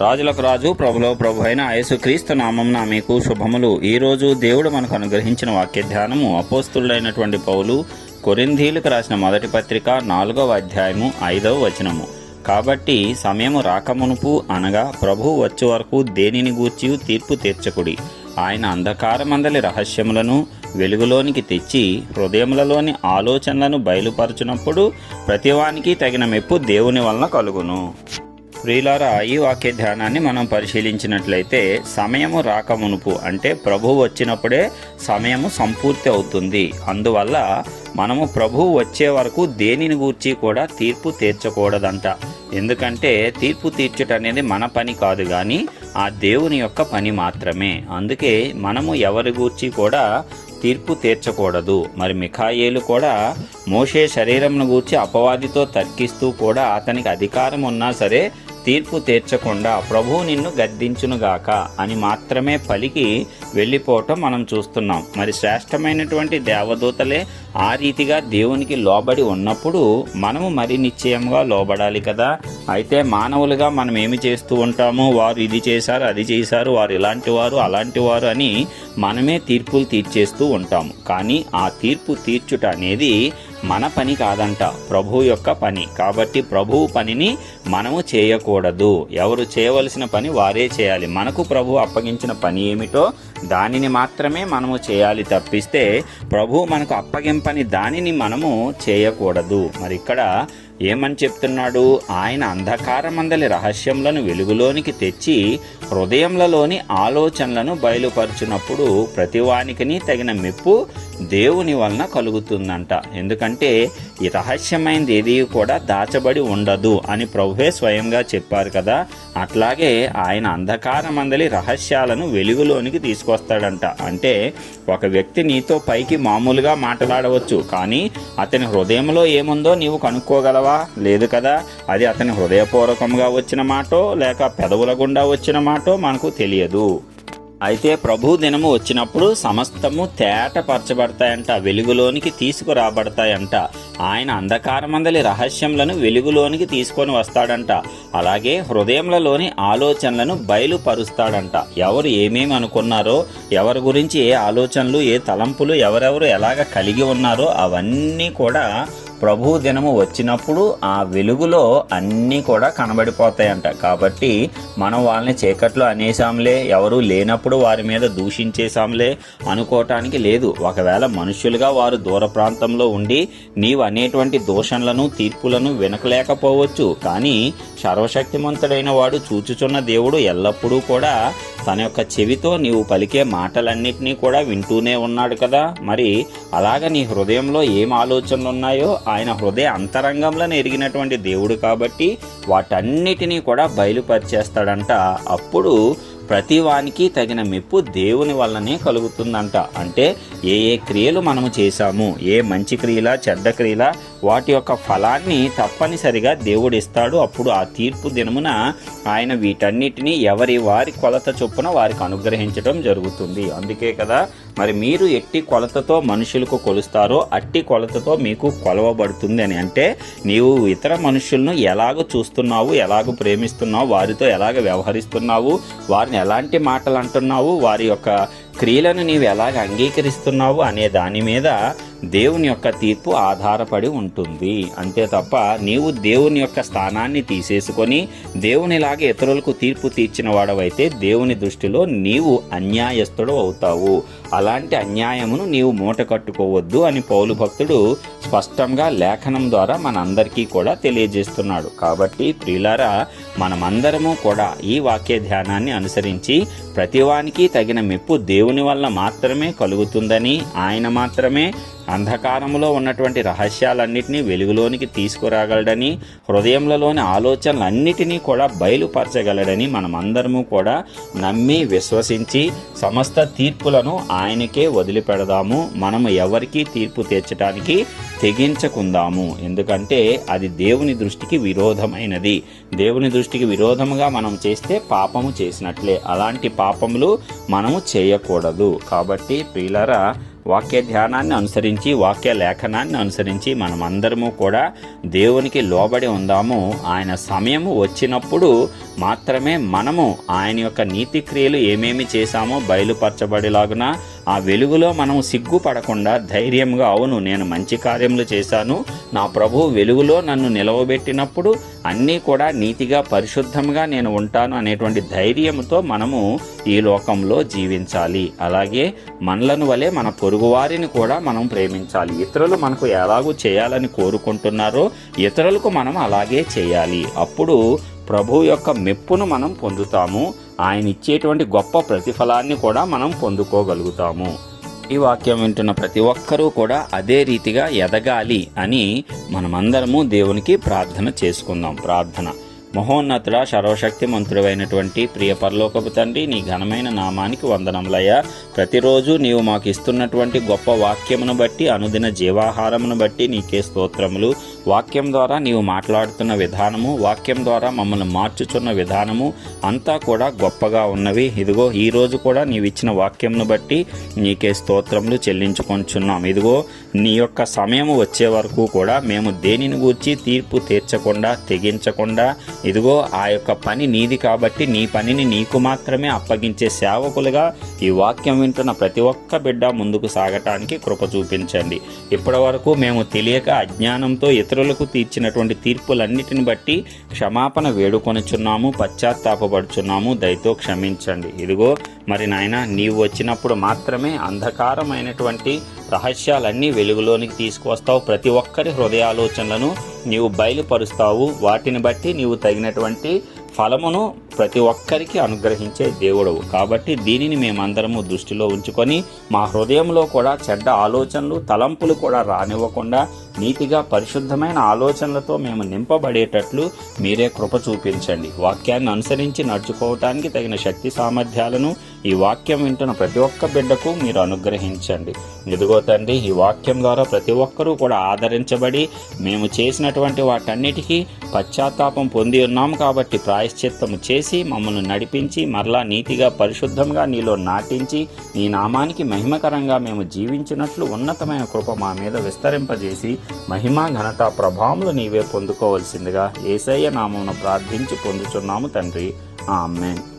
రాజులకు రాజు ప్రభులో ప్రభు అయిన యేసుక్రీస్తు నామం మీకు శుభములు. ఈ రోజు దేవుడు మనకు అనుగ్రహించిన వాక్య ధ్యానము అపోస్తులైనటువంటి పౌలు కొరింధీలకు రాసిన మొదటి పత్రిక నాలుగవ అధ్యాయము ఐదవ వచనము. కాబట్టి సమయము రాకమునుపు అనగా ప్రభు వచ్చే వరకు దేనిని గూర్చి తీర్పు తీర్చకుడి. ఆయన అంధకారమందలి రహస్యములను వెలుగులోనికి తెచ్చి హృదయములలోని ఆలోచనలను బయలుపరచునప్పుడు ప్రతివానికి తగిన మెప్పు దేవుని వలన కలుగును. ప్రియులారా ఈ వాక్య ధ్యానాన్ని మనం పరిశీలించినట్లయితే సమయము రాకమునుపు అంటే ప్రభు వచ్చినప్పుడే సమయము సంపూర్తి అవుతుంది. అందువల్ల మనము ప్రభు వచ్చే వరకు దేనిని గూర్చి కూడా తీర్పు తీర్చకూడదంట. ఎందుకంటే తీర్పు తీర్చుట అనేది మన పని కాదు కానీ ఆ దేవుని యొక్క పని మాత్రమే. అందుకే మనము ఎవరి గూర్చి కూడా తీర్పు తీర్చకూడదు. మరి మిఖాయేలు కూడా మోషే శరీరంను గూర్చి అపవాదితో తర్కిస్తూ కూడా అతనికి అధికారం ఉన్నా సరే తీర్పు తీర్చకుండా ప్రభువు నిన్ను గద్దించునుగాక అని మాత్రమే పలికి వెళ్ళిపోవటం మనం చూస్తున్నాం. మరి శ్రేష్టమైనటువంటి దేవదూతలే ఆ రీతిగా దేవునికి లోబడి ఉన్నప్పుడు మనము మరి నిశ్చయంగా లోబడాలి కదా? అయితే మానవులుగా మనం ఏమి చేస్తూ ఉంటాము? వారు ఇది చేశారు అది చేశారు వారు ఇలాంటి వారు అలాంటి వారు అని మనమే తీర్పులు తీర్చేస్తూ ఉంటాము. కానీ ఆ తీర్పు తీర్చుట అనేది మన పని కాదంట ప్రభు యొక్క పని. కాబట్టి ప్రభువు పనిని మనము చేయకూడదు. ఎవరు చేయవలసిన పని వారే చేయాలి. మనకు ప్రభు అప్పగించిన పని ఏమిటో దానిని మాత్రమే మనము చేయాలి తప్పిస్తే ప్రభు మనకు అప్పగింపని దానిని మనము చేయకూడదు. మరి ఇక్కడ ఏమని చెప్తున్నాడు? ఆయన అంధకారమందలి రహస్యములను వెలుగులోనికి తెచ్చి హృదయములలోని ఆలోచనలను బయలుపరుచున్నప్పుడు ప్రతివానికిని తగిన మెప్పు దేవుని వలన కలుగుతుందంట. ఎందుకంటే ఈ రహస్యమైనది ఏది కూడా దాచబడి ఉండదు అని ప్రభువే స్వయంగా చెప్పారు కదా. అట్లాగే ఆయన అంధకారమందలి రహస్యాలను వెలుగులోనికి తీసుకొస్తాడంట. అంటే ఒక వ్యక్తి నీతో పైకి మామూలుగా మాట్లాడవచ్చు కానీ అతని హృదయంలో ఏముందో నీవు కనుక్కోగలవా? లేదు కదా? అది అతని హృదయపూర్వకంగా వచ్చిన మాటో లేక పెదవుల గుండా వచ్చిన మాటో మనకు తెలియదు. అయితే ప్రభు దినము వచ్చినప్పుడు సమస్తము తేటపరచబడతాయంట వెలుగులోనికి తీసుకురాబడతాయంట. ఆయన అంధకారమందలి రహస్యములను వెలుగులోనికి తీసుకొని వస్తాడంట. అలాగే హృదయములలోని ఆలోచనలను బయలుపరుస్తాడంట. ఎవరు ఏమేమి అనుకున్నారో ఎవరి గురించి ఏ ఆలోచనలు ఏ తలంపులు ఎవరెవరు ఎలాగ కలిగి ఉన్నారో అవన్నీ కూడా ప్రభు దినము వచ్చినప్పుడు ఆ వెలుగులో అన్నీ కూడా కనబడిపోతాయంట. కాబట్టి మనం వాళ్ళని చీకట్లో అనేసాంలే ఎవరు లేనప్పుడు వారి మీద దూషించేసాంలే అనుకోవటానికి లేదు. ఒకవేళ మనుషులుగా వారు దూర ప్రాంతంలో ఉండి నీవు అనేటువంటి దూషణలను తీర్పులను వినకలేకపోవచ్చు. కానీ సర్వశక్తిమంతుడైన వాడు చూచుచున్న దేవుడు ఎల్లప్పుడూ కూడా తన యొక్క చెవితో నీవు పలికే మాటలన్నిటినీ కూడా వింటూనే ఉన్నాడు కదా. మరి అలాగ నీ హృదయంలో ఏం ఆలోచనలు ఉన్నాయో ఆయన హృదయ అంతరంగంలో ఎరిగినటువంటి దేవుడు కాబట్టి వాటన్నిటినీ కూడా బయలుపరిచేస్తాడంట. అప్పుడు ప్రతివానికి తగిన మెప్పు దేవుని వల్లనే కలుగుతుందంట. అంటే ఏ ఏ క్రియలు మనము చేశాము ఏ మంచి క్రియల చెడ్డ క్రియల వాటి యొక్క ఫలాన్ని తప్పనిసరిగా దేవుడు ఇస్తాడు అప్పుడు ఆ తీర్పు దినమున ఆయన వీటన్నిటిని ఎవరి వారి కొలత చొప్పున వారికి అనుగ్రహించడం జరుగుతుంది. అందుకే కదా మరి మీరు ఎట్టి కొలతతో మనుషులకు కొలుస్తారో అట్టి కొలతతో మీకు కొలవబడుతుంది అని. అంటే నీవు ఇతర మనుషులను ఎలాగ చూస్తున్నావు ఎలాగ ప్రేమిస్తున్నావు వారితో ఎలాగ వ్యవహరిస్తున్నావు వారిని ఎలాంటి మాటలు అంటున్నావు వారి యొక్క క్రియలను నీవు ఎలాగ అంగీకరిస్తున్నావు? అనే దాని మీద దేవుని యొక్క తీర్పు ఆధారపడి ఉంటుంది. అంతే తప్ప నీవు దేవుని యొక్క స్థానాన్ని తీసేసుకొని దేవునిలాగే ఇతరులకు తీర్పు తీర్చిన వాడవైతే దేవుని దృష్టిలో నీవు అన్యాయస్తుడు అవుతావు. అలాంటి అన్యాయమును నీవు మూట కట్టుకోవద్దు అని పౌలు భక్తుడు స్పష్టంగా లేఖనం ద్వారా మనందరికీ కూడా తెలియజేస్తున్నాడు. కాబట్టి ప్రియులారా మనమందరము కూడా ఈ వాక్య ధ్యానాన్ని అనుసరించి ప్రతివానికి తగిన మెప్పు దేవుని వల్ల మాత్రమే కలుగుతుందని ఆయన మాత్రమే అంధకారంలో ఉన్నటువంటి రహస్యాలన్నింటినీ వెలుగులోనికి తీసుకురాగలడని హృదయంలోని ఆలోచనలన్నిటినీ కూడా బయలుపరచగలడని మనమందరము కూడా నమ్మి విశ్వసించి సమస్త తీర్పులను ఆయనకే వదిలిపెడదాము. మనము ఎవరికీ తీర్పు తీర్చడానికి తెగించకుందాము. ఎందుకంటే అది దేవుని దృష్టికి విరోధమైనది. దేవుని దృష్టికి విరోధముగా మనం చేస్తే పాపము చేసినట్లే. అలాంటి పాపములు మనము చేయకూడదు. కాబట్టి ప్రియులరా వాక్య ధ్యానాన్ని అనుసరించి వాక్య లేఖనాన్ని అనుసరించి మనమందరము కూడా దేవునికి లోబడి ఉందాము. ఆయన సమయము వచ్చినప్పుడు మాత్రమే మనము ఆయన యొక్క నీతి క్రియలు ఏమేమి చేశామో బయలుపరచబడేలాగున ఆ వెలుగులో మనం సిగ్గుపడకుండా ధైర్యంగా అవును నేను మంచి కార్యములు చేశాను. నా ప్రభు వెలుగులో నన్ను నిలవబెట్టినప్పుడు అన్నీ కూడా నీతిగా పరిశుద్ధంగా నేను ఉంటాను అనేటువంటి ధైర్యంతో మనము ఈ లోకంలో జీవించాలి. అలాగే మనలను వలె మన పొరుగువారిని కూడా మనం ప్రేమించాలి. ఇతరులు మనకు ఎలాగూ చేయాలని కోరుకుంటున్నారో ఇతరులకు మనం అలాగే చేయాలి. అప్పుడు ప్రభు యొక్క మెప్పును మనం పొందుతాము. ఆయన ఇచ్చేటువంటి గొప్ప ప్రతిఫలాన్ని కూడా మనం పొందుకోగలుగుతాము. ఈ వాక్యం వింటున్న ప్రతి ఒక్కరూ కూడా అదే రీతిగా ఎదగాలి అని మనమందరము దేవునికి ప్రార్థన చేసుకుందాం. ప్రార్థన. మహోన్నతుడ సర్వశక్తి మంత్రుడైనటువంటి ప్రియ పరలోకపు తండ్రి నీ ఘనమైన నామానికి వందనములయ్యా. ప్రతిరోజు నీవు మాకు ఇస్తున్నటువంటి గొప్ప వాక్యమును బట్టి అనుదిన జీవాహారమును బట్టి నీకే స్తోత్రములు. వాక్యం ద్వారా నీవు మాట్లాడుతున్న విధానము వాక్యం ద్వారా మమ్మల్ని మార్చుచున్న విధానము అంతా కూడా గొప్పగా ఉన్నవి. ఇదిగో ఈరోజు కూడా నీవు ఇచ్చిన వాక్యంను బట్టి నీకే స్తోత్రములు చెల్లించుకొంచున్నాం. ఇదిగో నీ యొక్క సమయం వచ్చే వరకు కూడా మేము దేనిని గూర్చి తీర్పు తీర్చకుండా తెగించకుండా ఇదిగో ఆ యొక్క పని నీది కాబట్టి నీ పనిని నీకు మాత్రమే అప్పగించే సేవకులుగా ఈ వాక్యం వింటున్న ప్రతి ఒక్క బిడ్డ ముందుకు సాగటానికి కృప చూపించండి. ఇప్పటి వరకు మేము తెలియక అజ్ఞానంతో ఇతరులకు తీర్చినటువంటి తీర్పులన్నిటిని బట్టి క్షమాపణ వేడుకొనుచున్నాము పశ్చాత్తాపడుచున్నాము దయతో క్షమించండి. ఇదిగో మరి నాయన నీవు వచ్చినప్పుడు మాత్రమే అంధకారమైనటువంటి రహస్యాలన్నీ వెలుగులోనికి తీసుకువస్తావు. ప్రతి ఒక్కరి హృదయాలోచనలను నీవు బయలుపరుస్తావు. వాటిని బట్టి నీవు తగినటువంటి ఫలమును ప్రతి ఒక్కరికి అనుగ్రహించే దేవుడవు. కాబట్టి దీనిని మేమందరము దృష్టిలో ఉంచుకొని మా హృదయంలో కూడా చెడ్డ ఆలోచనలు తలంపులు కూడా రానివ్వకుండా నీతిగా పరిశుద్ధమైన ఆలోచనలతో మేము నింపబడేటట్లు మీరే కృప చూపించండి. వాక్యాన్ని అనుసరించి నడుచుకోవటానికి తగిన శక్తి సామర్థ్యాలను ఈ వాక్యం వింటున్న ప్రతి ఒక్క బిడ్డకు మీరు అనుగ్రహించండి. ఇదిగో తండ్రి ఈ వాక్యం ద్వారా ప్రతి ఒక్కరూ కూడా ఆదరించబడి మేము చేసినటువంటి వాటన్నిటికీ పశ్చాత్తాపం పొంది ఉన్నాము కాబట్టి ప్రాయశ్చిత్తము చేసి మమ్మల్ని నడిపించి మరలా నీతిగా పరిశుద్ధంగా నీలో నాటించి నీ నామానికి మహిమకరంగా మేము జీవించినట్లు ఉన్నతమైన కృప మా మీద విస్తరింపజేసి మహిమ ఘనత ప్రభావములు నీవే పొందుకోవలసిందిగా ఏసయ్య నామమును ప్రార్థించి పొందుచున్నాము తండ్రి. ఆమెన్.